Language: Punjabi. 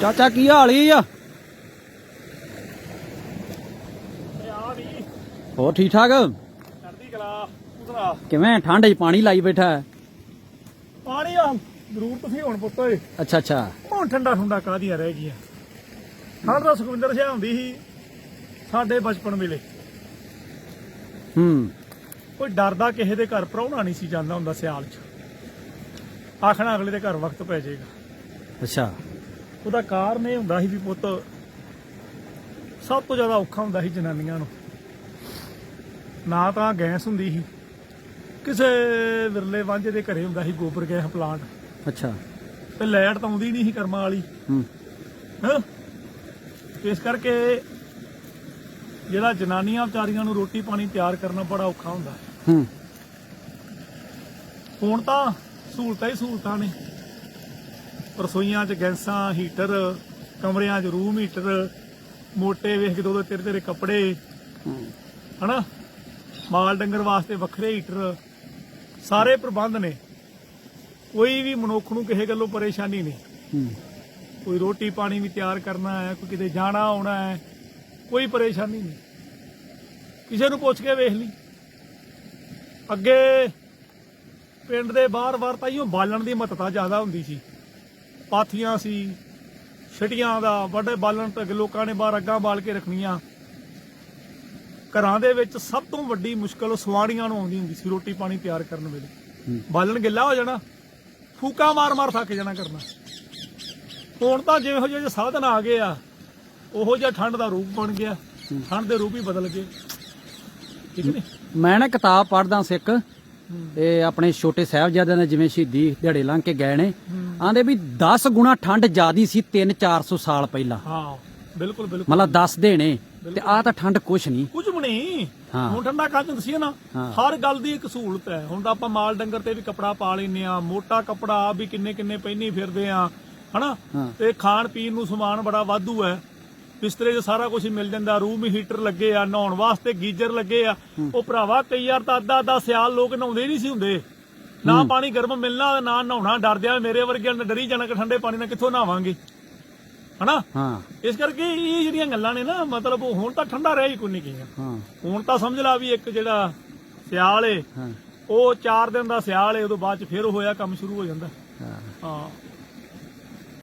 ਚਾਚਾ ਕੀ ਹਾਲ ਈ ਆ? ਹੋਰ ਠੀਕ ਠਾਕ? ਚੜਦੀ ਕਲਾ ਉਤਰਾ ਕਿਵੇਂ ਠੰਡ 'ਚ ਪਾਣੀ ਲਾਈ ਬੈਠਾ ਹੈ? ਪਾਣੀ ਆ ਜ਼ਰੂਰਤ ਸੀ ਹੁਣ ਪੁੱਤ ਓਏ। ਅੱਛਾ ਅੱਛਾ। ਹੁਣ ਠੰਡਾ ਠੰਡਾ ਕਾਹਦੀਆਂ ਰਹਿ ਗਈਆਂ। ਠੰਡ ਦਾ ਸੁਖਵਿੰਦਰ ਸਿੰਘ ਹੁੰਦੀ ਸੀ ਸਾਡੇ ਬਚਪਨ ਵੇਲੇ। ਹੂੰ। ਕੋਈ ਡਰਦਾ ਕਿਸੇ ਦੇ ਘਰ ਪ੍ਰਾਹੁਣਾ ਨਹੀਂ ਸੀ ਜਾਂਦਾ ਹੁੰਦਾ ਸਿਆਲ 'ਚ। ਆਖਣਾ ਅਗਲੇ ਦੇ ਘਰ ਵਕਤ ਪੈ ਜਾਏਗਾ। ਅੱਛਾ। ਉਹਦਾ ਕਾਰਨ ਇਹ ਹੁੰਦਾ ਸੀ ਵੀ ਪੁੱਤ ਸਭ ਤੋਂ ਜ਼ਿਆਦਾ ਔਖਾ ਹੁੰਦਾ ਸੀ ਜਨਾਨੀਆਂ ਨੂੰ। ਨਾ ਤਾਂ ਗੈਸ ਹੁੰਦੀ ਸੀ। ਕਿਸੇ ਵਿਰਲੇ ਵਾਂਝੇ ਦੇ ਘਰੇ ਹੁੰਦਾ ਸੀ ਗੋਬਰ ਗੈਸ ਪਲਾਂਟ ਅੱਛਾ। ਤੇ ਲਾਈਟ ਤਾਂ ਆਉਂਦੀ ਨਹੀਂ ਸੀ ਕਰਮਾਂ ਵਾਲੀ। ਹੂੰ। ਹੈਂ? ਇਸ ਕਰਕੇ ਜਿਹੜਾ ਜਨਾਨੀਆਂ ਵਿਚਾਰੀਆਂ ਨੂੰ ਰੋਟੀ ਪਾਣੀ ਤਿਆਰ ਕਰਨਾ ਬੜਾ ਔਖਾ ਹੁੰਦਾ। ਹੂੰ। ਹੁਣ ਤਾਂ ਸਹੂਲਤਾਂ ਹੀ ਸਹੂਲਤਾਂ ਨੇ। ਰਸੋਈਆਂ 'ਚ ਗੈਸਾਂ ਹੀਟਰ ਕਮਰਿਆਂ 'ਚ ਰੂਮ ਹੀਟਰ ਮੋਟੇ ਵੇਖ ਕੇ ਦੋ ਤੇਰੇ ਤੇਰੇ ਕੱਪੜੇ। ਹੂੰ। ਹਨਾ? ਮਾਲ ਡੰਗਰ ਵਾਸਤੇ ਵੱਖਰੇ ਹੀਟਰ ਸਾਰੇ ਪ੍ਰਬੰਧ ਨੇ। ਕੋਈ ਵੀ ਮਨੁੱਖ ਨੂੰ ਕਿਸੇ ਗੱਲੋਂ ਪਰੇਸ਼ਾਨੀ ਨਹੀਂ। ਕੋਈ ਰੋਟੀ ਪਾਣੀ ਵੀ ਤਿਆਰ ਕਰਨਾ ਹੈ, ਕੋਈ ਕਿਤੇ ਜਾਣਾ, ਆਉਣਾ ਹੈ, ਕੋਈ ਪਰੇਸ਼ਾਨੀ ਨਹੀਂ। ਕਿਸੇ ਨੂੰ ਪੁੱਛ ਕੇ ਵੇਖ ਲਈ। ਅੱਗੇ ਪਿੰਡ ਦੇ ਬਾਹਰ-ਬਾਹਰ ਤਾਈਓ ਬਾਲਣ ਦੀ ਮਹੱਤਤਾ ਜ਼ਿਆਦਾ ਹੁੰਦੀ ਸੀ। ਪਾਥੀਆਂ ਸੀ ਛਟੀਆਂ ਦਾ ਵੱਡੇ ਬਾਲਣ ਤੇ ਲੋਕਾਂ ਨੇ ਬਾਹਰ ਅੱਗਾਂ ਬਾਲ ਕੇ ਰੱਖਣੀਆਂ। ਘਰਾਂ ਦੇ ਵਿੱਚ ਸਭ ਤੋਂ ਵੱਡੀ ਮੁਸ਼ਕਲ ਸਵਾੜੀਆਂ ਨੂੰ ਆਉਂਦੀ ਹੁੰਦੀ ਸੀ ਰੋਟੀ ਪਾਣੀ ਤਿਆਰ ਕਰਨ ਵੇਲੇ। ਬਾਲਣ ਗਿੱਲਾ ਹੋ ਜਾਣਾ ਫੂਕਾ ਮਾਰ-ਮਾਰ ਥੱਕ ਜਾਣਾ ਕਰਨਾ। ਹੁਣ ਤਾਂ ਜਿਹੋ ਜਿਹੇ ਸਾਧਨ ਆ ਗਏ ਆ ਉਹੋ ਜਿਹਾ ਠੰਡ ਦਾ ਰੂਪ ਬਣ ਗਿਆ ਠੰਡ ਦੇ ਰੂਪ ਹੀ ਬਦਲ ਗਏ। ਠੀਕ ਮੈਂ ਨਾ ਕਿਤਾਬ ਪੜ੍ਹਦਾ ਸਿੱਖ ਇਹ ਆਪਣੇ ਛੋਟੇ ਸਾਹਿਬਜ਼ਾਦਿਆਂ ਦੇ ਜਿਵੇਂ ਸ਼ਹੀਦੀ ਦਿਹਾੜੇ ਲੰਘ ਕੇ ਗਏ ਨੇ। ਆਂਦੇ ਵੀ 10 ਗੁਣਾ ਠੰਡ ਜ਼ਿਆਦੀ ਸੀ 3-400 ਸਾਲ ਪਹਿਲਾਂ। ਹਾਂ ਬਿਲਕੁਲ ਬਿਲਕੁਲ। ਮਤਲਬ 10 ਦੇਣੇ ਤੇ ਆ ਤਾਂ ਠੰਡ ਕੁਛ ਨਹੀਂ। ਕੁਝ ਵੀ ਨਹੀਂ। ਹਾਂ। ਹੁਣ ਠੰਡਾ ਕਾਜ ਦਸੀਏ ਨਾ ਹਾਂ। ਹਰ ਗੱਲ ਦੀ ਇੱਕ ਸਹੂਲਤ ਹੈ। ਹੁਣ ਤਾਂ ਆਪਾਂ ਮਾਲ ਡੰਗਰ ਤੇ ਵੀ ਕਪੜਾ ਪਾ ਲੈਨੇ ਆ ਮੋਟਾ ਕਪੜਾ ਆ ਵੀ ਕਿੰਨੇ ਕਿੰਨੇ ਪਹਿਨੀ ਫਿਰਦੇ ਆ ਹਨਾ? ਹਾਂ। ਤੇ ਖਾਣ ਪੀਣ ਨੂੰ ਸਮਾਨ ਬੜਾ ਵਾਧੂ ਹੈ। ਬਿਸਤਰੇ 'ਚ ਸਾਰਾ ਕੁਝ ਮਿਲ ਜਾਂਦਾ ਰੂਮ ਹੀਟਰ ਲੱਗੇ ਆ ਨਹਾਉਣ ਵਾਸਤੇ ਗੀਜ਼ਰ ਲੱਗੇ ਆ। ਉਹ ਭਰਾਵਾ ਕਈ ਵਾਰ ਤਾਂ ਅੱਧਾ ਅੱਧਾ ਸਿਆਲ ਲੋਕ ਨਹਾਉਂਦੇ ਹੀ ਨਹੀਂ ਸੀ ਹੁੰਦੇ। ਨਾ ਪਾਣੀ ਗਰਮ ਮਿਲਣਾ ਨਾ ਨਹਾਉਣਾ ਡਰਦਿਆਂ ਮੇਰੇ ਵਰਗਿਆਂ ਨੇ ਡਰੀ ਜਾਣਾ ਕਿ ਠੰਡੇ ਪਾਣੀ ਨਾਲ ਕਿੱਥੋਂ ਨਹਾਵਾਂਗੇ? ਹਨਾ? ਹਾਂ। ਇਸ ਕਰਕੇ ਇਹ ਜਿਹੜੀਆਂ ਗੱਲਾਂ ਨੇ ਨਾ ਮਤਲਬ ਹੁਣ ਤਾਂ ਠੰਡਾ ਰਹਿ ਹੀ ਕੋਈ ਨਹੀਂ ਗਈਆਂ। ਹਾਂ। ਹੁਣ ਤਾਂ ਸਮਝ ਲਾ ਵੀ ਇੱਕ ਜਿਹੜਾ ਸਿਆਲ ਏ ਉਹ 4 ਦਿਨ ਦਾ ਸਿਆਲ ਏ ਉਦੋਂ ਬਾਅਦ ਚ ਫਿਰ ਹੋਇਆ ਕੰਮ ਸ਼ੁਰੂ ਹੋ ਜਾਂਦਾ। ਹਾਂ।